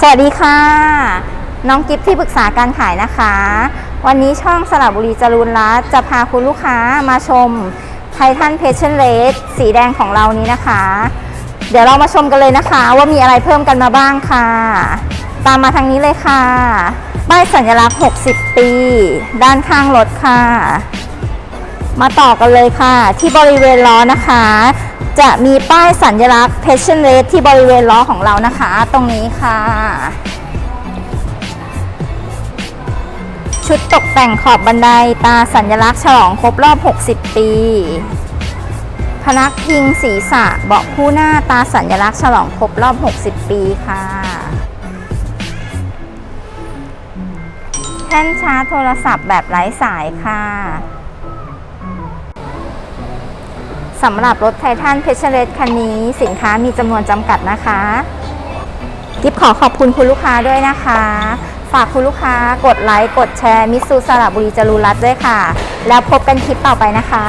สวัสดีค่ะ น้องกิฟที่ปรึกษาการขายนะคะ วันนี้ช่องสระบุรีจรูนรัตจะพาคุณลูกค้ามาชมไททันเพชเชนเลสสีแดงของเรานี้นะคะ เดี๋ยวเรามาชมกันเลยนะคะว่ามีอะไรเพิ่มกันมาบ้างค่ะ ตามมาทางนี้เลยค่ะ ป้ายสัญลักษณ์ 60 ปี ด้านข้างรถค่ะ มาต่อกันเลยค่ะ ที่บริเวณล้อนะคะ จะมีป้ายสัญลักษณ์ Passion r a t e ที่บริเวณล้อของเรานะคะ ตรงนี้ค่ะ ชุดตกแต่งขอบบันไดตาสัญลักษณ์ฉลองครบรอบ 60 ปี พนักพิงศีรษะเบาะคู่หน้าตาสัญลักษณ์ฉลองครบรอบ 60 ปีค่ะแท่นชาร์จโทรศัพท์แบบไร้สายค่ะ สำหรับรถไททันเพชรเลสคันนี้สินค้ามีจำนวนจำกัดนะคะกิฟขอขอบคุณคุณลูกค้าด้วยนะคะ ฝากคุณลูกค้ากดไลค์ กดแชร์มิสซูสระบุรีจรูรัตด้วยค่ะ แล้วพบกันคลิปต่อไปนะคะ